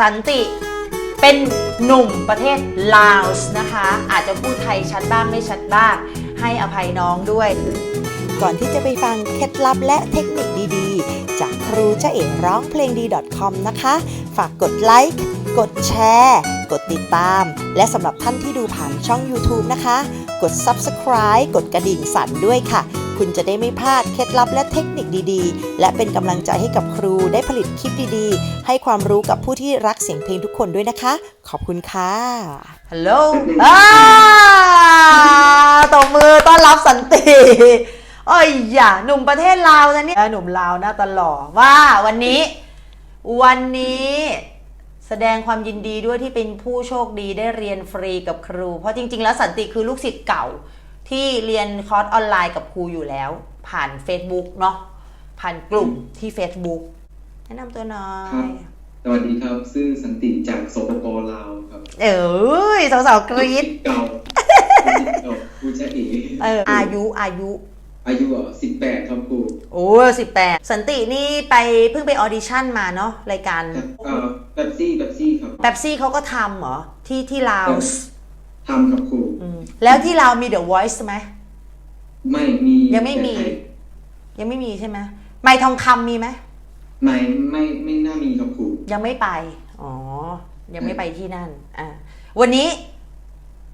สันติเป็นหนุ่มประเทศลาวส์นะคะ อาจจะพูดไทยชัดบ้างไม่ชัดบ้าง ให้อภัยน้องด้วย ก่อนที่จะไปฟังเคล็ดลับและเทคนิคดีๆ จากครูเจเอ๋ร้องเพลงดี .com นะคะ ฝากกดไลค์ กดแชร์ กดติดตาม และสำหรับท่านที่ดูผ่านช่อง YouTube นะคะ กด Subscribe กดกระดิ่งสั่นด้วยค่ะ คุณจะได้ไม่พลาดเคล็ดลับและเทคนิคดีๆ และเป็นกำลังใจให้กับครูได้ผลิตคลิปดีๆ ให้ความรู้กับผู้ที่รักเสียงเพลงทุกคนด้วยนะคะ ขอบคุณค่ะฮัลโหลอ่าตบมือต้อนรับสันติเอ้ยอย่าหนุ่มประเทศลาวนะเนี่ยหนุ่มลาวหน้าตลอว่าวันนี้ วันนี้แสดงความยินดีด้วยที่เป็นผู้โชคดีได้เรียนฟรีกับครู เพราะจริง ๆ แล้วสันติคือลูกศิษย์เก่า ที่เรียนคอร์สออนไลน์กับครูอยู่แล้ว ผ่าน Facebook เนาะผ่านกลุ่มที่ Facebook แนะนำตัวหน่อครับยสวัสดีครับชื่อสันติจากสปปลาวครับ เอ้ยสาวๆกรี๊ดเก่าเก่าครูจะเอ๋เอออายุอายุ อายุอะสิบแปดครับครูโอ้สิบแปดสันตินี่ไปเพิ่งไปออดิชั่นมาเนาะรายการเอ่อเป๊ปซี่เป๊ปซี่ครับแป๊บซี่เขาก็ทำเหรอที่ที่ลาวส์ ทำครับครูอืมแล้วที่ลาวมี The Voice ไหม ไม่มียังไม่มี แต่ยังไม่มีใช่ไหมไม่ทองคำมีไหม ไม่ไม่ไม่น่ามีครับครู ยังไม่ไป อ๋อ ยังไม่ไปที่นั่น อ่าวันนี้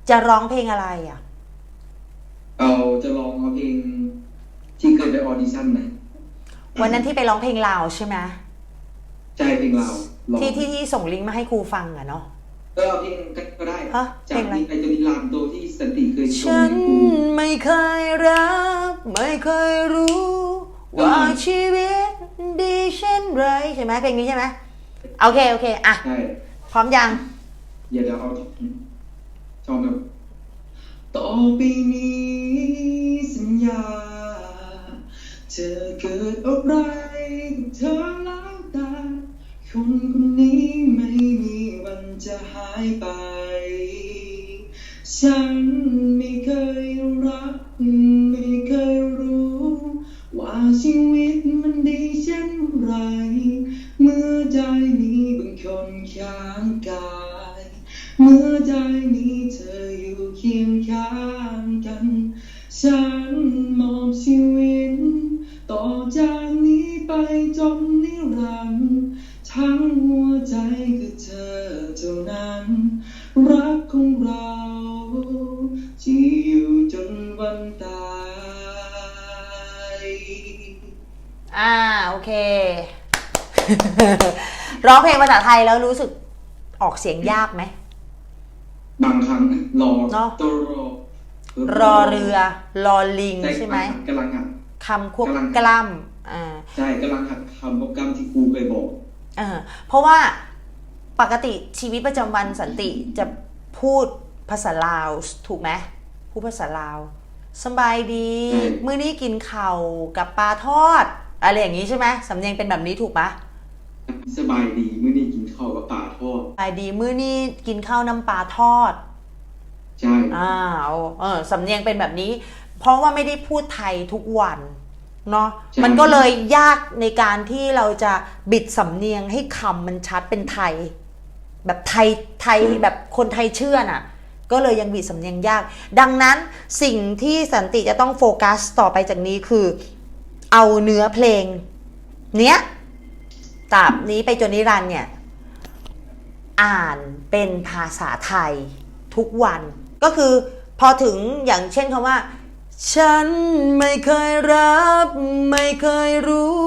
จะร้องเพลงอะไรอะเอาจะลองเอาเพลงที่เคยไปออดิชั่นนะวันนั้นที่ไปร้องเพลงลาวใช่ไหมใจเพลงลาวลองที่ที่ที่ส่งลิงก์มาให้ครูฟังอะเนาะ เออเอาเพลงก็ได้ฮะจาเพลกงอะไร นี้ไปจนนิรันดร์โดยที่สันติเคยชมฉันให้ครูไม่เคยรัก ไม่เคยรู้ ว่าชีวิตดีเช่นไรใช่ไหมเพลงนี้ใช่ไหมโอเค โอเค อะ ใช่พร้อมยังเดี๋ยวเดี๋ยวเอาชอบครับต่อไปนี้สัญญา เธอเกิดอะไรกับเธอแล้วตา คนคนนี้ไม่มีวันจะหายไป ฉันไม่เคยรัก ไม่เคยรู้ ว่าชีวิตมันดีเช่นไร เมื่อใจมีบางคนข้างกาย เมื่อใจมีเธออยู่เคียงข้างกัน ฉันมอบชีวิต ต่อจากนี้ไปจนนิรันดร์ ทั้งหัวใจคือเธอเท่านั้น รักของเราที่อยู่จนวันตายอ่าโอเค ร้องเพลงภาษาไทยแล้วรู้สึกออกเสียงยากไหม บางครั้งรอเนอะ ตัวรอรอเรือ รอลิงใช่ไหมกำลังหัด คำควบกำลัง กล้ำอ่า ใช่กำลังหัดคำโปรแกรมที่ครูเคยบอก เออเพราะว่าปกติชีวิตประจำวันสันติจะพูดภาษาลาวถูกไหมพูดภาษาลาวสบายดีใช่มื้อนี้กินข่าวกับปลาทอด อะไรอย่างนี้ใช่ไหมสำเนียงเป็นแบบนี้ถูกปะสบายดีเมื่อนี้กินข้าวกับป่าทอดสบายดีมื้อนี้กินข้าวน้ำปลาทอด ใช่ อ้าวเออสำเนียงเป็นแบบนี้ เพราะว่าไม่ได้พูดไทยทุกวัน เนาะมันก็เลยยากในการที่เราจะบิดสำเนียงให้คำมันชัดเป็นไทย แบบไทยไทยแบบคนไทยเชื่อน่ะ ก็เลยยังบิดสำเนียงยาก ดังนั้นสิ่งที่สันติจะต้องโฟกัสต่อไปจากนี้คือ เอาเนื้อเพลง เนี้ยตราบนี้ไปจนนิรันดร์เนี่ย อ่านเป็นภาษาไทยทุกวัน ก็คือพอถึงอย่างเช่นคำว่า ฉันไม่เคยรับ ไม่เคยรู้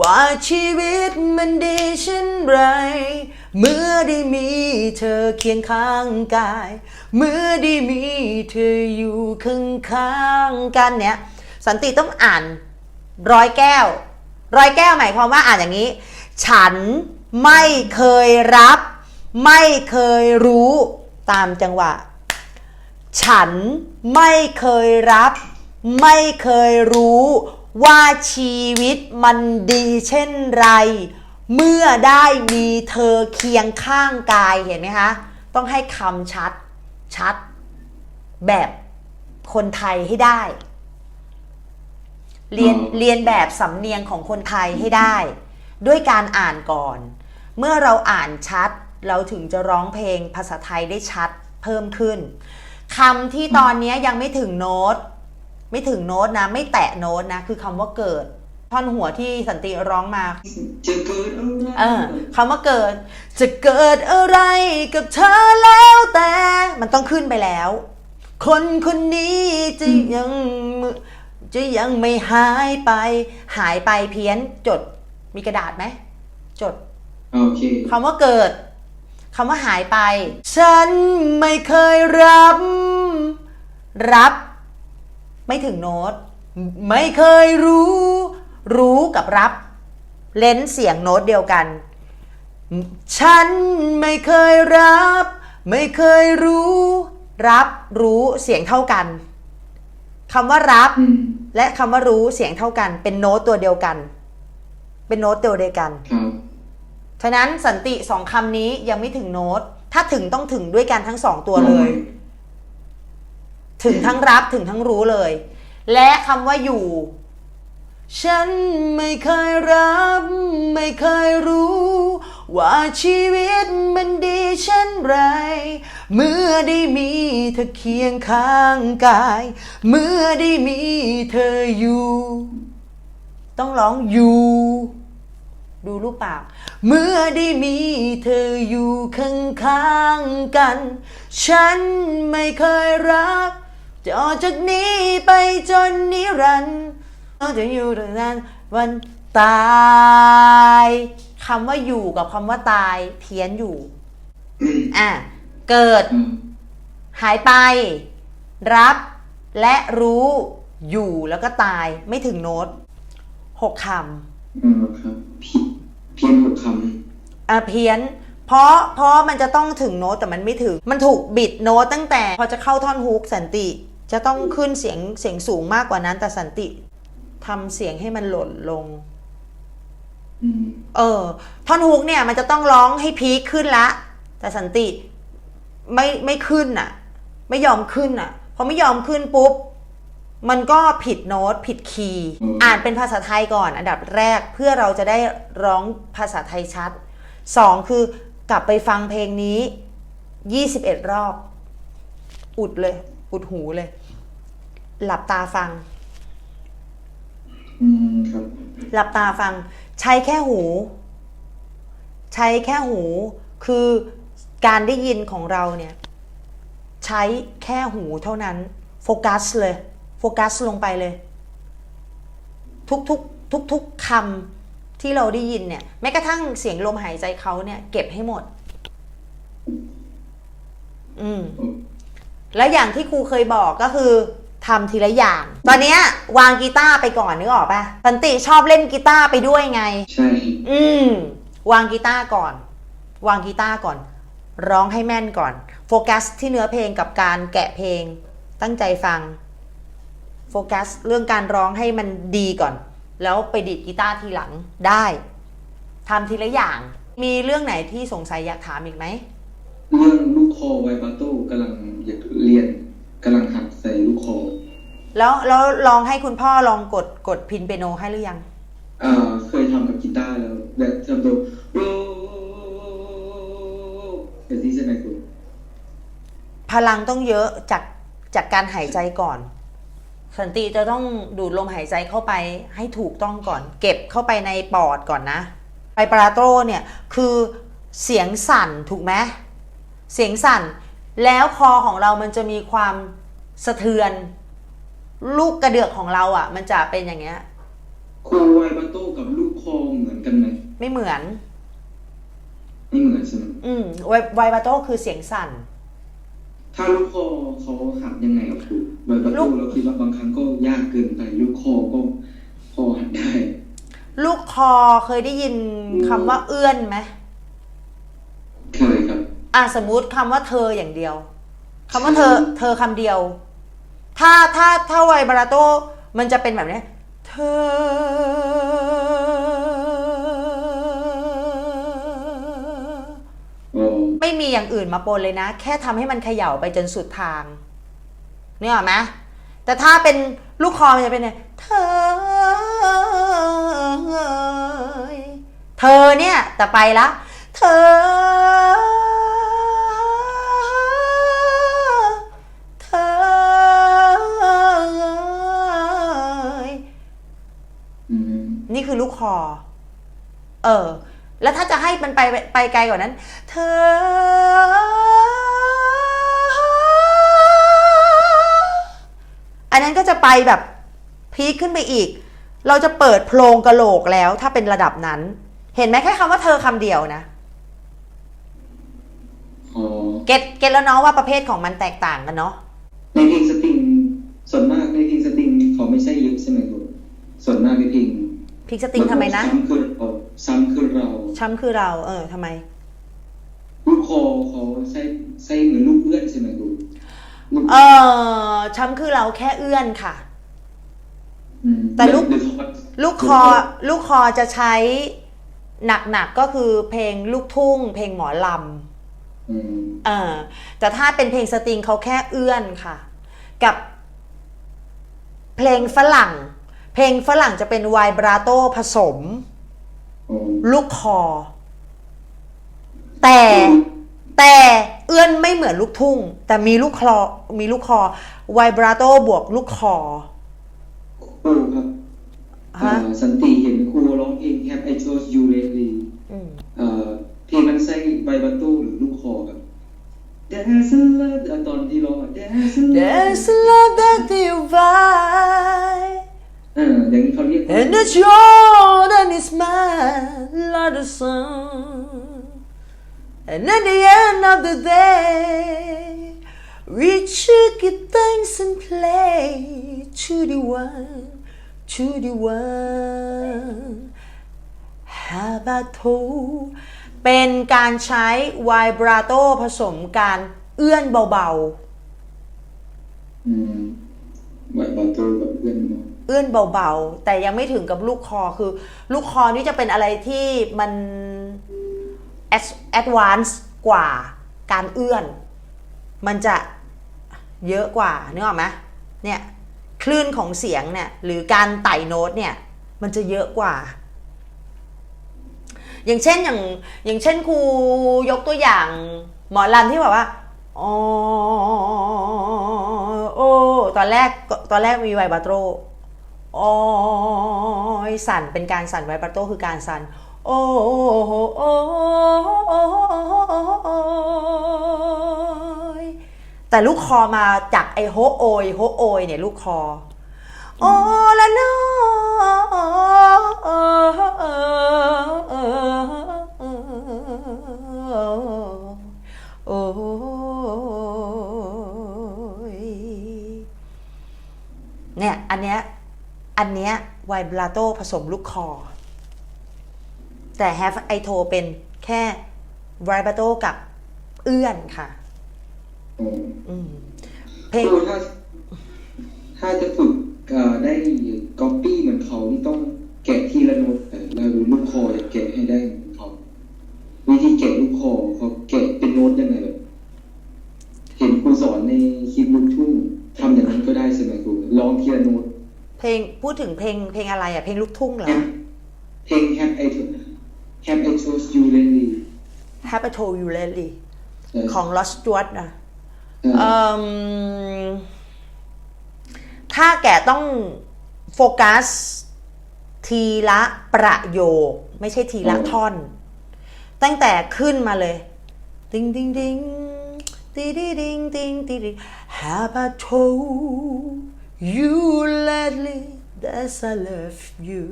ว่าชีวิตมันดีเช่นไร เมื่อได้มีเธอเคียงข้างกาย เมื่อได้มีเธออยู่ข้างข้างๆกันเนี่ย สันติต้องอ่านร้อยแก้ว ร้อยแก้วหมายความว่าอ่านอย่างนี้ ฉันไม่เคยรับ ไม่เคยรู้ตามจังหวะ ฉันไม่เคยรับ ไม่เคยรู้ว่าชีวิตมันดีเช่นไร เมื่อได้มีเธอเคียงข้างกายเห็นไหมคะ ต้องให้คำชัด ชัด แบบคนไทยให้ได้ เรียนอ๋อเรียนแบบสำเนียงของคนไทยให้ได้ ด้วยการอ่านก่อน เมื่อเราอ่านชัด เราถึงจะร้องเพลงภาษาไทยได้ชัดเพิ่มขึ้น คำที่ตอนเนี้ยยังไม่ถึงโน้ต ไม่ถึงโน้ตนะ ไม่แตะโน้ตนะ คือคำว่าเกิด ท่อนหัวที่สันติร้องมาจะเกิดอะไรเออคำว่าเกิด จะเกิดอะไรกับเธอแล้วแต่ มันต้องขึ้นไปแล้ว คนคนนี้จะยังมือจะยังไม่หายไป หายไปเพี้ยนจดมีกระดาษไหมจด โอเคคำว่าเกิด คำว่าหายไป ฉันไม่เคยรับ รับ ไม่ถึงโน้ต ไม่เคยรู้ รู้กับรับ เลนส์เสียงโน้ตเดียวกัน ฉันไม่เคยรับ ไม่เคยรู้ รับรู้เสียงเท่ากันคำว่ารับอืมและคำว่ารู้เสียงเท่ากัน เป็นโน้ตตัวเดียวกัน เป็นโน้ตตัวเดียวกันครับ ฉะนั้นสันติสองคำนี้ยังไม่ถึงโน้ต ถ้าถึงต้องถึงด้วยกันทั้งสองตัวเลย ถึงทั้งรับถึงทั้งรู้เลย และคำว่าอยู่ ฉันไม่เคยรับ ไม่เคยรู้ ว่าชีวิตมันดีเช่นไร เมื่อได้มีเธอเคียงข้างกาย เมื่อได้มีเธออยู่ ต้องร้องอยู่ ดูรูปปาก เมื่อได้มีเธออยู่ข้างๆกัน ฉันไม่เคยรักต่อจากนี้ไปจนนิรันดร์เราจะอยู่ตรงนั้นวันตายคำว่าอยู่กับคำว่าตายเพี้ยนอยู่อืมอะ เกิดครับหายไป รับ และรู้ อยู่แล้วก็ตายไม่ถึงโน้ตหกคำอืมครับพี่ เพียงหกคอะเพี้ยน เพราะเพราะมันจะต้องถึงโน้ตแต่มันไม่ถึง มันถูกบิดโน้ตตั้งแต่ พอจะเข้าท่อนฮุกสันติ จะต้องขึ้นเสียงเสียงสูงมากกว่านั้นแต่สันติทำเสียงให้มันหล่นลงำอืมเออ ท่อนฮุกเนี่ยมันจะต้องร้องให้พีคขึ้นละ แต่สันติไม่ไม่ขึ้นอะ ไม่ยอมขึ้นอะ พอไม่ยอมขึ้นปุ๊บ มันก็ผิดโน้ตผิดคีย์อ่านเป็นภาษาไทยก่อน อันดับแรกเพื่อเราจะได้ร้องภาษาไทยชัดสองคือกลับไปฟังเพลงนี้ยี่สิบเอ็ดรอบ อุดเลย อุดหูเลย หลับตาฟังอืมครับหลับตาฟัง ใช้แค่หู ใช้แค่หู คือการได้ยินของเราเนี่ย ใช้แค่หูเท่านั้น โฟกัสเลยโฟ กัสลงไปเลย ทุกทุกทุกทุกๆคำที่เราได้ยินเนี่ย แม้กระทั่งเสียงลมหายใจเขาเนี่ย เก็บให้หมด อืม แล้วอย่างที่ครูเคยบอกก็คือทำทีละอย่าง ตอนเนี้ยวางกีตาร์ไปก่อนนึกออกปะสันติชอบเล่นกีตาร์ไปด้วยไง ใช่ อืม วางกีตาร์ก่อน วางกีตาร์ก่อน ร้องให้แม่นก่อน โฟกัสที่เนื้อเพลงกับการแกะเพลง ตั้งใจฟัง โฟกัสเรื่องการร้องให้มันดีก่อน แล้วไปดีดกีตาร์ทีหลังได้ทำทีละอย่าง มีเรื่องไหนที่สงสัยอยากถามอีกไหมเรื่องลูกคอไวบาโต้กำลังอยากเรียนกำลังหัดใส่ลูกคอ แล้วแล้วลองให้คุณพ่อลองกดกดพินเปียโนให้หรือยังอ่าเคยทำกับกีตาร์แล้วแบบทำตัวโรแบบนี้ใช่ไหมคุณพลังต้องเยอะจากจากการหายใจก่อน สันติจะต้องดูดลมหายใจเข้าไปให้ถูกต้องก่อน เก็บเข้าไปในปอดก่อนนะไบปราโตเนี่ยคือเสียงสั่นถูกไหมเสียงสั่น แล้วคอของเรามันจะมีความสะเทือน ลูกกระเดือกของเราอะ มันจะเป็นอย่างเงี้ยคอไวบาโต้กับลูกคอเหมือนกันไหมไม่เหมือน ไม่เหมือนใช่ไหมอืมไวไวบราโตคือเสียงสั่น ถ้าลูกคอเขาหัดยังไงครับครูไวบาลูโต้กเราคิดว่าบางครั้งก็ยากเกินไปลูกคอก็พอหัดได้ ลูกคอเคยได้ยินคำว่าเอื้อนไหมเคยครับ อะสมมุติคำว่าเธออย่างเดียวคำว่าเธอ เธอคำเดียว ถ้าถ้าถ้าไวบาราโตมันจะเป็นแบบเนี้ยเธอ ไม่มีอย่างอื่นมาปนเลยนะ แค่ทำให้มันเขย่าไปจนสุดทางเนี่ยหรอไหมแต่ถ้าเป็นลูกคอมันจะเป็นเนี่ยเธอ เธอเนี่ยแต่ไปละ เธอ เธออืมนี่คือลูกคอ เออ แล้วถ้าจะให้มันไปไปไกลกว่านั้น เธอ อันนั้นก็จะไปแบบพีคขึ้นไปอีก เราจะเปิดโพรงกะโหลกแล้วถ้าเป็นระดับนั้น เห็นไหมแค่คำว่าเธอคำเดียวนะอ๋อเก็ตเก็ตแล้วเนาะว่าประเภทของมันแตกต่างกันเนาะในเพลงสตริงส่วนมากในเพลงสตริงเขาไม่ใช่เยอะใช่ไหมครับส่วนมากในเพลงพิกสติงทำไมนะซ้ำคือเรา ซ้ำคือเรา ช้ำคือเรา เออทำไม ลูกคอเขาใช้ใช้เหมือนลูกเอื้อนใช่ไหมครับลูกเออช้ำคือเราแค่เอื้อนค่ะ มแต่ลูกหรือเขาลูกคอลูกคอจะใช้หนักๆก็คือเพลงลูกทุ่ง เพลงหมอลอืมำเออแต่ถ้าเป็นเพลงสตริงเขาแค่เอื้อนค่ะ กับเพลงฝรั่ง เพลงฝรั่งจะเป็นไวบราโตผสมอ๋อ ลูกคอ แต่แต่เอื้อนไม่เหมือนลูกทุ่ง แต่มีลูกคอมีลูกคอไวบราโตบวกลูกคอครูครับฮะอ่าสันติเห็นครูร้องเพลง Have I Chose You Lately อืมเอ่อเพลงมันใช้ไบบัตโต้หรือลูกคอครับ There's a love อะตอนที่ร้องอะ There's a love There's a love that divine อ่าอย่างนี้เขาเรียก And the joy that is mine like the sun And at the end of the day We should give thanks and play to the one to the one Have I told เป็นการใช้ไวบราโตผสมการเอื้อนเบาๆอืมไบบัตโต้กับเพื่อนเนาะ เอื้อนเบาๆ แต่ยังไม่ถึงกับลูกคอคือ ลูกคอนี่จะเป็นอะไรที่มันแอดวานซ์กว่าการเอื้อน มันจะเยอะกว่านึกออกไหมเนี่ยคลื่นของเสียงเนี่ยหรือการไต่โน้ตเนี่ยมันจะเยอะกว่า อย่างเช่นอย่างอย่างเช่นครูยกตัวอย่างหมอลำที่แบบว่าอ๋อโอ้ตอนแรกตอนแรกมีไวบาโตร อ้ยสั่นเป็นการสั่นไวบาโตคือการสั่นโอ้โหโอ้ยแต่ลูกคอมาจากไอโฮโอยโฮโอยเนี่ยลูกคอโอ้ละนอโอ้ยเนี่ยอันเนี้ย อันเนี้ยไวบราโตผสมลูกคอ แต่ have I t o เป็นแค่ไวบราโตกับเอื้อนค่ะอืมเพลงถ้าถ้าจะฝึกได้ก๊อปปี้เหมือนเขาต้องแกะทีละโน้ตแต่เราลูกคอจะแกะให้ได้เหมือนเขาวิธีแกะลูกคอเขาแกะเป็นโน้ตยังไงแบบเห็นครูสอนในคลิปลูกทุ่ง ลงพูดถึงเพลงเพลงอะไรอะ เพลงลูกทุ่งเหรอ เพลง Have I Have I Chose You Lately Have I told you lately เออของ Lost Stewart นะเออเอิ่มถ้าแกต้องโฟกัสทีละประโยค ไม่ใช่ทีละท่อน ตั้งแต่ขึ้นมาเลยดิงดิงดิงดิดิดิงดิงดิดิ Have I told you lately that I love you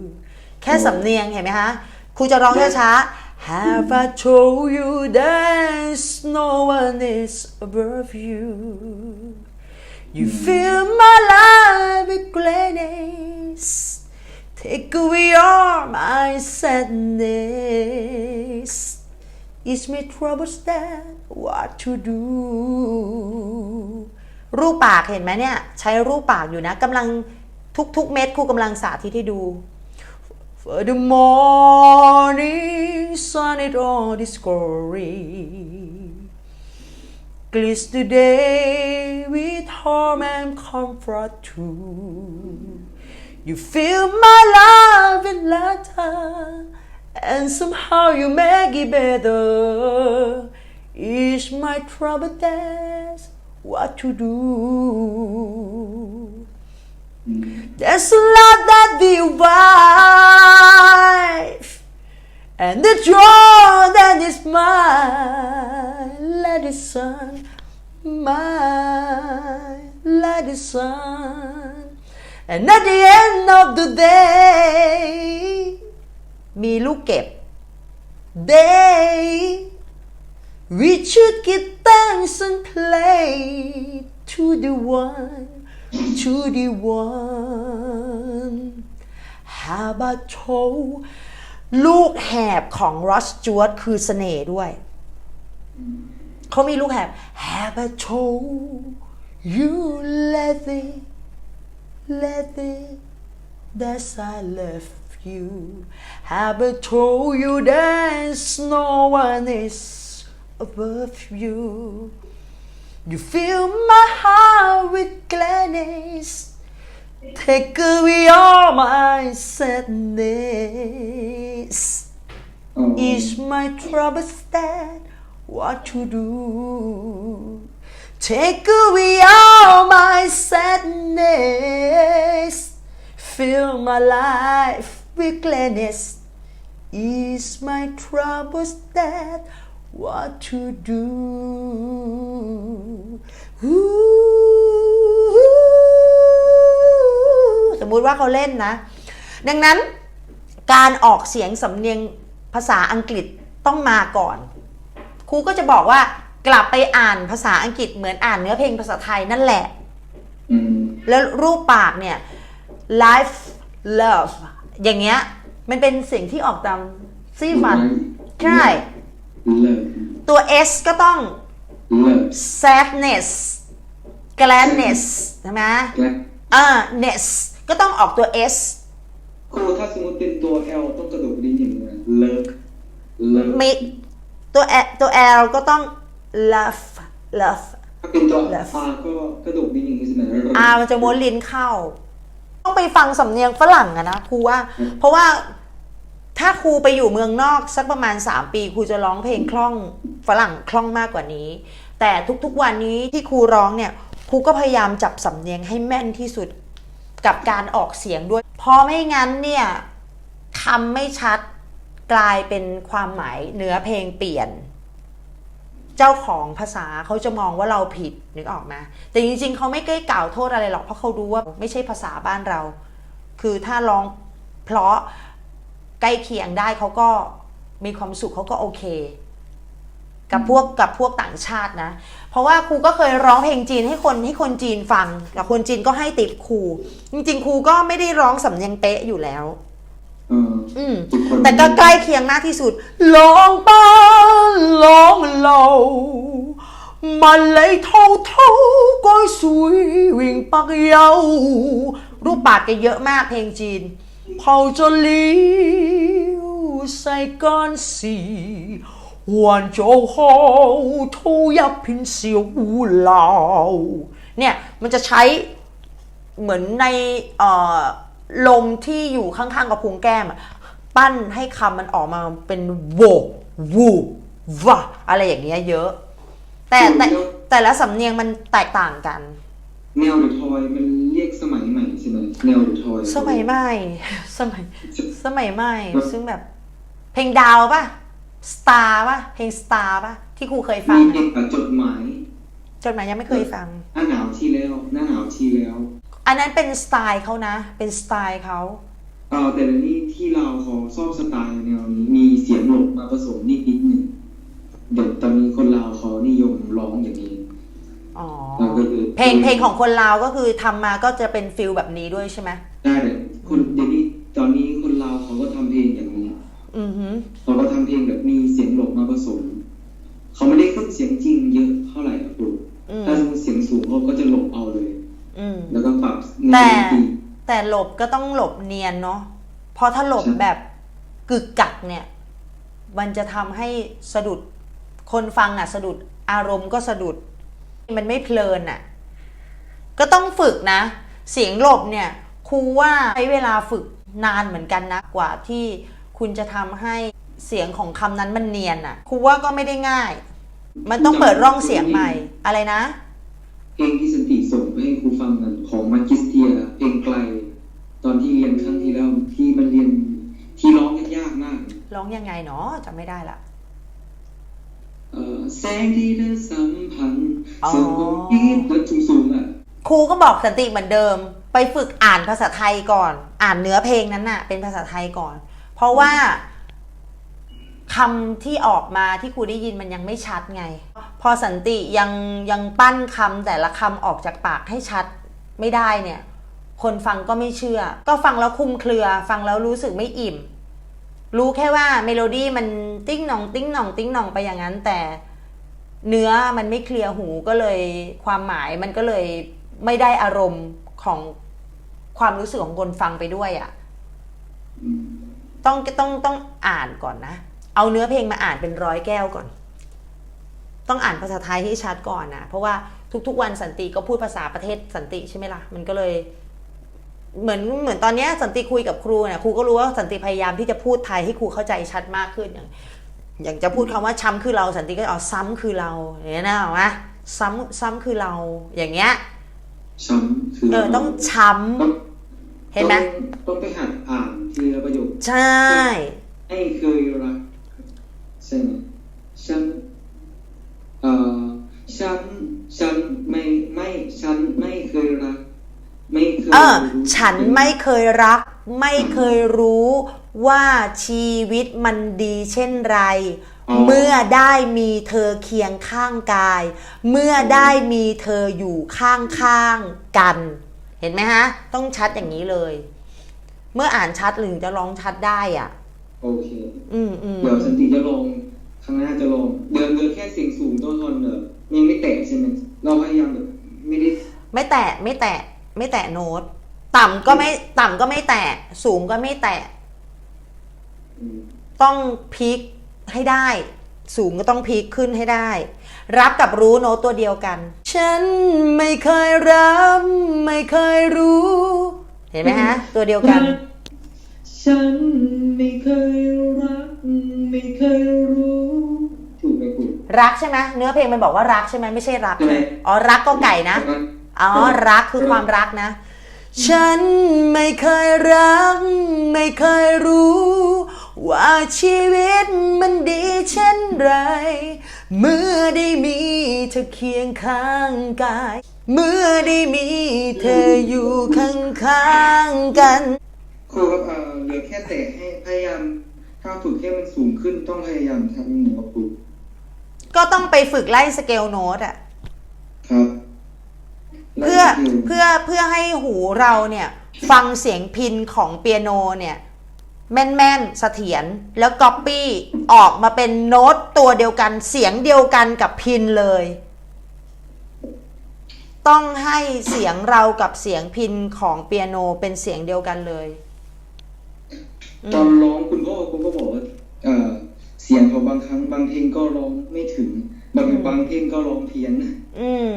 แค่สำเนียงเห็นไหมคะครูจะร้องช้าๆ Have I told you that no one is above you You fill my life with gladness Take away all my sadness It's me troubles that what to do รูปปากเห็นไหมเนี่ยใช้รูปปากอยู่นะกำลังทุกๆเม็ดครูกำลังสาธิตให้ดู For the morning sun it all is glory Gliss today with harm and comfort too You fill my life with laughter and somehow you make it better. Is my trouble that's what to do. Mm-hmm. There's a lot that divides, and the joy that is mine, let it sun, mine, let it sun. And at the end of the day, me look at Day. We should give thanks and play to the one to the one How about you ลูกแหบของรอสจวตคือเสน่ห์ด้วย เขามีลูกแหบ How about you you let it let it that's I love you. Have I told you that no one is above you? You fill my heart with gladness. Take away all my sadness. Mm. Is my troubles that what to do? Take away all my sadness. Fill my life with gladness. Is my troubles that what to do? Ooh สมมุติว่าเขาเล่นนะ ดังนั้นการออกเสียงสำเนียงภาษาอังกฤษต้องมาก่อน ครูก็จะบอกว่ากลับไปอ่านภาษาอังกฤษเหมือนอ่านเนื้อเพลงภาษาไทยนั่นแหละอืมแล้วรูปปากเนี่ย life love อย่างเงี้ย มันเป็นสิ่งที่ออกตามซีฟัน ใช่ เลิกตัว s ก็ต้องเลิก sadness gladness ใช่ไหมและอ่า ness ก็ต้องออกตัว s ครูถ้าสมมติเป็นตัว L ต้องกระดกลิ้นอย่างนี้นะเลิกเลิกมีตัว L ตัว L ก็ต้อง love love ถ้าเป็นตัวเลิก R ก็กระดกลิ้นอย่างนี้ใช่ไหมอามันจะม้วนลิ้นเข้า ต้องไปฟังสำเนียงฝรั่งอะนะครูว่า เพราะว่า ถ้าครูไปอยู่เมืองนอกสักประมาณ 3 ปีครูจะร้องเพลงคล่องฝรั่งคล่องมากกว่านี้ แต่ทุกๆวันนี้ที่ครูร้องเนี่ยครูก็พยายามจับสำเนียงให้แม่นที่สุดกับการออกเสียงด้วย เพราะไม่งั้นเนี่ยคำไม่ชัดกลายเป็นความหมายเนื้อเพลงเปลี่ยน เจ้าของภาษาเขาจะมองว่าเราผิดนึกออกไหมแต่จริงๆเขาไม่ได้กล่าวโทษอะไรหรอกเพราะเขารู้ว่าไม่ใช่ภาษาบ้านเรา คือถ้าร้องเพราะ ใกล้เคียงได้เขาก็มีความสุขเขาก็โอเค กับพวกกับพวกต่างชาตินะ เพราะว่าครูก็เคยร้องเพลงจีนให้คนให้คนจีนฟังกับคนจีนก็ให้ติดครู จริง ๆ ครูก็ไม่ได้ร้องสำเนียงเป๊ะอยู่แล้วเอออืมทุกคนแต่ก็ใกล้เคียงมากที่สุดลองบ้านลองเหล่ามันเลยเท่าเท่าก้อยสุยวิ่งปักเยารูปปากแกเยอะมากเพลงจีน เผาจะลิ้วใส่ก้อนสีหวนโจโฮทูยับพินเสียวอูเหลาเนี่ยมันจะใช้เหมือนในลมที่อยู่ข้างๆกับพุงแก้ม ปั้นให้คำมันออกมาเป็นโววูวะอะไรอย่างเงี้ยเยอะ แต่แต่แต่ละสำเนียงมันแตกต่างกัน แนวหรือทอยมันเรียกสมัยใหม่ แนวหรือทอยสมัยใหม่ สมัย สมัยใหม่ ซึ่งแบบ เพลงดาวป่ะ สตาร์ป่ะ เพลงสตาร์ป่ะ ที่ครูเคยฟังมีอะเพลงกับจดหมาย จดหมายยังไม่เคยฟัง หน้าหนาวที่แล้ว หน้าหนาวที่แล้ว อันนั้นเป็นสไตล์เขานะ เป็นสไตล์เขาเออแต่เดี๋ยวนี้ที่เราวเขาชอบสไตล์แนวนี้มีเสียงหลบมาผสมนิดนิดๆหนึ่งเดี๋ยวตอนนี้คนลาวเขานิยมร้องอย่างนี้ อ๋อเราก็เลยเพลงเพลงของคนลาวก็คือทำมาก็จะเป็นฟิลแบบนี้ด้วยใช่ไหมได้เลยคนเดี๋ยวนี้ตอนนี้คนลาวเขาก็ทำเพลงอย่างนี้อือหือ เขาก็ทำเพลงแบบมีเสียงหลบมาผสม เขาไม่ได้ขึ้นเสียงจริงเยอะเท่าไหร่อะครูอืมถ้าสมมติเสียงสูงเขาก็จะหลบเอาเลย อืม แล้วก็ปรับแต่ ดนตรี แต่หลบก็ต้องหลบเนียนเนาะเพราะถ้าหลบใช่ แบบกึกกักเนี่ย มันจะทำให้สะดุด คนฟังอะ สะดุด อารมณ์ก็สะดุด มันไม่เพลินอะ ก็ต้องฝึกนะ เสียงหลบเนี่ยครูว่าใช้เวลาฝึกนานเหมือนกันนะกว่าที่คุณจะทำให้เสียงของคำนั้นมันเนียนอะครูว่าก็ไม่ได้ง่าย มันต้องเปิดร่องเสียงใหม่อะไรนะเพลงที่สันติส่งไปให้ครูฟังกันของมาจิสเทียเพลงไกล ตอนที่เรียนครั้งที่แล้วที่มันเรียนที่ร้องยากมาก ร้องยังไงเนาะจำไม่ได้ละเอ่อ แสงที่เธอสัมพันธ์อ๋อส่งความคิดแล้วสูงๆอะครูก็บอกสันติเหมือนเดิม ไปฝึกอ่านภาษาไทยก่อน อ่านเนื้อเพลงนั้นน่ะ เป็นภาษาไทยก่อน เพราะว่าคำที่ออกมาที่ครูได้ยินมันยังไม่ชัดไง พอสันติยังยังปั้นคำแต่ละคำออกจากปากให้ชัดไม่ได้เนี่ย คนฟังก็ไม่เชื่อ ก็ฟังแล้วคลุมเครือ ฟังแล้วรู้สึกไม่อิ่ม รู้แค่ว่าเมโลดี้มันติ้งหน่องติ้งหน่องติ้งหน่องไปอย่างนั้น แต่ เนื้อมันไม่เคลียร์หูก็เลยความหมายมันก็เลยไม่ได้อารมณ์ของความรู้สึกของคนฟังไปด้วยอะ่ะต้องต้องต้องอ่านก่อนนะ เอาเนื้อเพลงมาอ่านเป็นร้อยแก้วก่อน ต้องอ่านภาษาไทยให้ชัดก่อนนะเพราะว่าทุก ๆ วันสันติก็พูดภาษาประเทศสันติใช่ไหมล่ะ มันก็เลย เหมือนเหมือนตอนเนี้ยสันติคุยกับครูเนี่ยครูก็รู้ว่าสันติพยายามที่จะพูดไทยให้ครูเข้าใจชัดมากขึ้นอย่าง อย่างจะพูดคำว่าช้ำคือเราสันติก็เอาซ้ำคือเราอย่างเงี้ยนะเอาไหมซ้ำซ้ำคือเรา อย่างเงี้ยช้ำคือเออต้องช้ำต้องเห็นไหมต้องต้องไปหัดอ่านทีละประโยคใช่ไม่เคยรักใช่ไหมฉันเอ่อฉันฉันไม่ไม่ฉันไม่เคยรัก ไม่เคยเออรู้ฉันไม่เคยรัก ไม่เคยรู้ ว่าชีวิตมันดีเช่นไร เมื่อได้มีเธอเคียงข้างกาย เมื่อได้มีเธออยู่ข้างๆกัน เห็นไหมฮะ ต้องชัดอย่างนี้เลย เมื่ออ่านชัดถึงจะร้องชัดได้อะ โอเค อืมอืมเดี๋ยวสันติจะลองครั้งหน้าจะลองเดินเดินแค่เสียงสูงต้นทอนเนอะยังไม่แตะใช่ไหมเราพยายามแบบไม่ได้ไม่แตะไม่แตะ ไม่แตะโน้ต ต่ำก็ไม่ต่ำก็ไม่แตะ สูงก็ไม่แตะอืม ต้องพลิกให้ได้ สูงก็ต้องพลิกขึ้นให้ได้ รับกับรู้โน้ตตัวเดียวกัน ฉันไม่เคยรับ ไม่เคยรู้ เห็นไหมฮะ ตัวเดียวกัน ฉันไม่เคยรัก ไม่เคยรู้ ถูกไหมคุณรักใช่ไหมเนื้อเพลงมันบอกว่ารักใช่ไหมไม่ใช่รับใช่ไหมอ๋อรักก็ไก่นะ อ๋อ รักคือความรักนะ ฉันไม่เคยรัก ไม่เคยรู้ ว่าชีวิตมันดีเช่นไร เมื่อได้มีเธอเคียงข้างกาย เมื่อได้มีเธออยู่ข้างๆกันครูครับเอ่อเหลือแค่แตะให้พยายามถ้าฝึกให้มันสูงขึ้นต้องพยายามทำอย่างนี้ครับครูก็ต้องไปฝึกไล่สเกลโน้ตอะครับเพื่อแล้วก็เพื่อเพื่อให้หูเราเนี่ย ฟังเสียงพินของเปียโนเนี่ย แม่นแม่นๆเสถียรแล้วก๊อปปี้ออกมาเป็นโน้ตตัวเดียวกันเสียงเดียวกันกับพินเลย ต้องให้เสียงเรากับเสียงพินของเปียโนเป็นเสียงเดียวกันเลยอืตอนมร้องคุณพ่อคุณก็บอกว่าเอ่อเสียงเขาบางครั้งบางเพลงก็ร้องไม่ถึง บางบางเพลงก็ร้องเพี้ยน อืม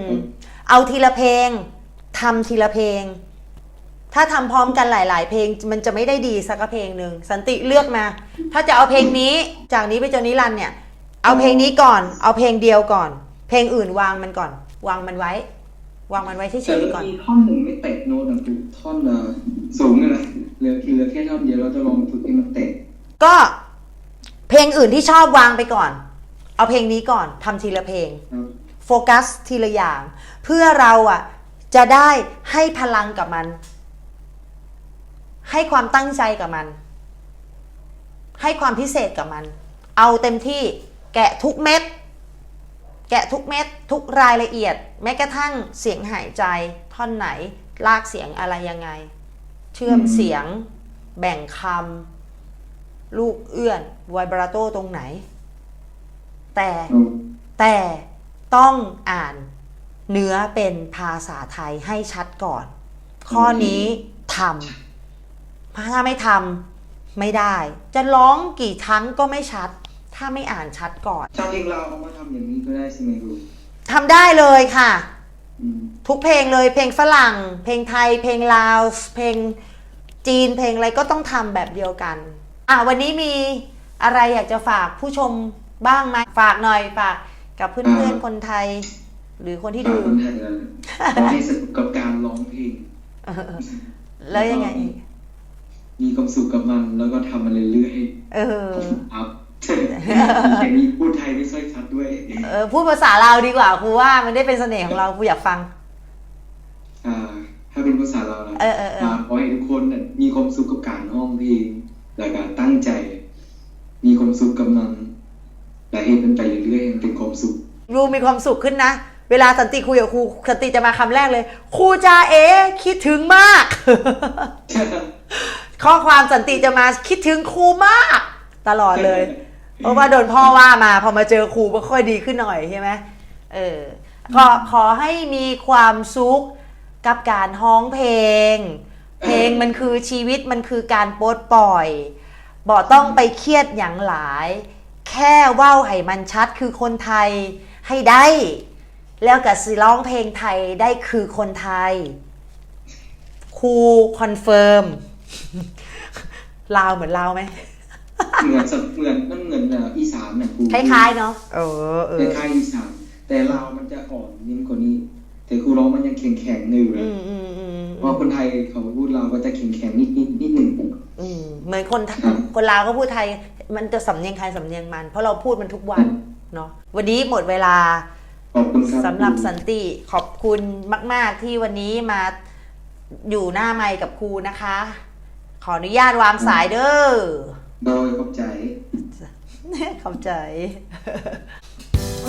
เอาทีละเพลงทำทีละเพลง ถ้าทำพร้อมกันหลาย ๆ เพลงมันจะไม่ได้ดีสักเพลงหนึ่งสันติเลือกมา ถ้าจะเอาเพลงนี้จากนี้ไปจนนิรันดร์เนี่ย เอาเพลงนี้ก่อน เอาเพลงเดียวก่อน เพลงอื่นวางมันก่อน วางมันไว้ วางมันไว้เฉแต่ยมันๆก่อนมีท่อนหนึ่งไม่แตะโน้ตนะครูท่อนเอ่อสูงเลยนะเหลือเหลือแค่ท่อนเดียวเราจะลองฝึกให้มันแตะก็เพลงอื่นที่ชอบวางไปก่อน เอาเพลงนี้ก่อนทำทีละเพลง ครับโฟกัสทีละอย่าง เพื่อเราอะจะได้ให้พลังกับมัน ให้ความตั้งใจกับมัน ให้ความพิเศษกับมัน เอาเต็มที่แกะทุกเม็ด แกะทุกเม็ด ทุกรายละเอียด แม้กระทั่งเสียงหายใจ ท่อนไหน ลากเสียงอะไรยังไง เชื่อมเสียง แบ่งคำลูกเอื้อนไวบราโตตรงไหน แต่แต่ต้องอ่านเนื้อเป็นภาษาไทยให้ชัดก่อน ข้อนี้ทำ ถ้าไม่ทำไม่ได้ จะร้องกี่ครั้งก็ไม่ชัด ถ้าไม่อ่านชัดก่อนถ้าเพลงเราเอามาทำอย่างนี้ก็ได้ใช่ไหมครูทำได้เลยค่ะ อืมทุกเพลงเลยเพลงฝรั่ง เพลงไทย เพลงลาวเพลงจีนเพลงอะไรก็ต้องทำแบบเดียวกัน อะวันนี้มีอะไรอยากจะฝากผู้ชมบ้างไหมฝากหน่อยฝากกับเพื่อนๆคนไทย หรือคนที่ฝาดูกคนไทยนะขอให้สนุกกับการร้องเพลงเออแล้วยังไงอีก มีความสุขกับมันแล้วก็ทำมันเรื่อยเออๆครับอย่างนี้พูดไทยไม่ค่อยชัดด้วยเออพูดภาษาเราวดีกว่าครูว่ามันได้เป็นเสน่ห์ของเราครูอยากฟังอ่าถ้าเป็นภาษาเรานะเออเออเออาขอให้ทุกคนน่ะมีความสุขกับการห้องเพลงแล้วก็ตั้งใจ มีความสุขกับมันและให้มันไปเรื่อยๆให้มันเป็นความสุขรูมีความสุขขึ้นนะเวลาสันติคุยกับครูสันติจะมาคำแรกเลยครูจาเอคิดถึงมาก ข้อความสันติจะมาคิดถึงครูมาก ตลอดเลย เพราะว่าโดนพ่อว่ามาพอมาเจอครูก็ค่อยดีขึ้นหน่อยใช่ไหมเออขอขอให้มีความสุขกับการฮ้องเพลง เพลงมันคือชีวิตมันคือการโปลดปล่อยบ่ต้องไปเครียดอย่างหลาย แค่เว่าวให้มันชัดคือคนไทยให้ได้ แล้วกับสิร้องเพลงไทยได้คือคนไทยครูคอนเฟิร์ม ลาวเหมือนลาวไหมเหมือนสับเหมือนมันเหมือนอะอีสานน่ะครูคล้ายๆเนาะเออเอคอล้ายๆอีสาน แต่เราวมันจะอ่อนนิ่มกว่านี้ แต่ครูร้องมันยังแข็งแข็งๆอยู่เลอืยมอืมอืมเพราะคนไทยเขาพูดเราวก็จะแข็งแข็งๆนิดนิดนิดหนึ่งอืมเหมือนคนไทยครับคนลาวก็พูดไทย มันจะสำเนียงใครสำเนียงมัน เพราะเราพูดมันทุกวันเนาะวันนี้หมดเวลาขอบคุณครับสำหรับสันติขอบคุณมาก ๆ ที่วันนี้มาอยู่หน้าไมค์กับครูนะคะข ออนุญาตวางสายเด้อ โดยขอบใจเข้าใจ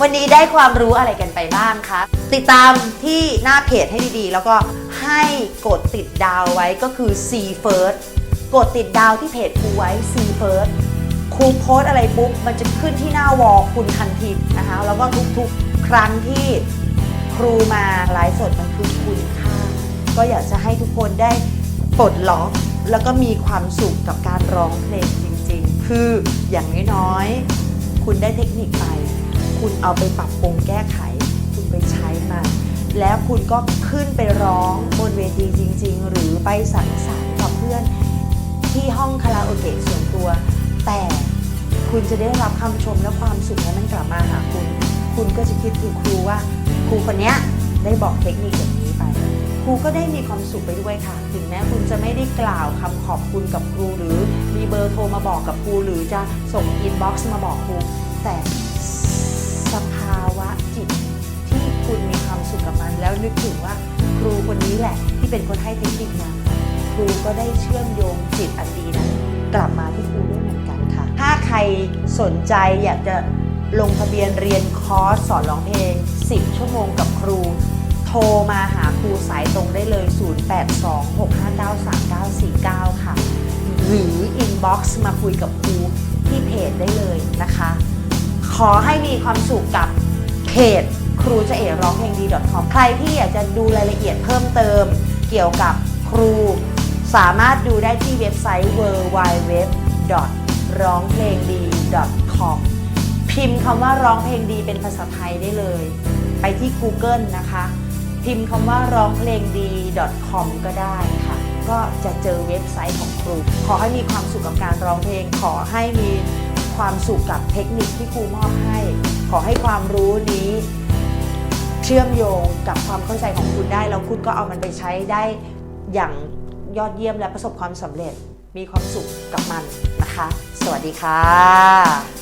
วันนี้ได้ความรู้อะไรกันไปบ้างคะ ติดตามที่หน้าเพจให้ดีๆ แล้วก็ให้กดติดดาวไว้ก็คือ C First กดติดดาวที่เพจครูไว้ C First ครูโพสต์อะไรปุ๊บ มันจะขึ้นที่หน้าวอลคุณทันทีนะคะ แล้วก็ทุกๆ ครั้งที่ครูมาไลฟ์สดมันคือคุณค่า ก็อยากจะให้ทุกคนได้ปลดล็อก แล้วก็มีความสุขกับการร้องเพลงจริง ๆ คืออย่างน้อยๆ คุณได้เทคนิคไป คุณเอาไปปรับปรุงแก้ไข คุณไปใช้มันแล้วคุณก็ขึ้นไปร้องบนเวทีจริง ๆ หรือไปสังสรรค์กับเพื่อนที่ห้องคาราโอเกะส่วนตัว แต่คุณจะได้รับคำชมและความสุขนั้นมันกลับมาหาคุณ คุณก็จะคิดถึงครูว่า ครูคนนี้ได้บอกเทคนิค รูก็ได้มีความสุขไปด้วยค่ะ ถึงแม้คุณจะไม่ได้กล่าวคำขอบคุณกับครู หรือมีเบอร์โทรมาบอกกับครู หรือจะส่งอินบ็อกซ์มาบอกครู แต่สภาวะจิตที่คุณมีความสุขกับมัน แล้วนึกถึงว่าครูคนนี้แหละ ที่เป็นคนให้เทคนิคมาครูก็ได้เชื่อมโยงจิตอันดีนั้นกลับมาที่ครูด้วยเหมือนกันค่ะ ถ้าใครสนใจอยากจะลงทะเบียนเรียนคอร์สสอนร้องเพลง 10 ชั่วโมงกับครู โทรมาหาครูสายตรงได้เลย 0826593949 ค่ะ หรือ inbox มาคุยกับครูที่เพจได้เลยนะคะ ขอให้มีความสุขกับเพจครูจะเอร้องเพลงดี .com ใครที่อยากจะดูรายละเอียดเพิ่มเติมเกี่ยวกับครู สามารถดูได้ที่เว็บไซต์ w w w ร้องเพลงดี .com พิมพ์คำว่าร้องเพลงดีเป็นภาษาไทยได้เลย ไปที่ Google นะคะ พิมพ์คำว่าร้องเพลงดี .com ก็ได้ค่ะ ก็จะเจอเว็บไซต์ของครู ขอให้มีความสุขกับการร้องเพลง ขอให้มีความสุขกับเทคนิคที่ครูมอบให้ ขอให้ความรู้นี้ เชื่อมโยงกับความเข้าใจของคุณได้ แล้วคุณก็เอามันไปใช้ได้อย่างยอดเยี่ยมและประสบความสำเร็จ มีความสุขกับมันนะคะ สวัสดีค่ะ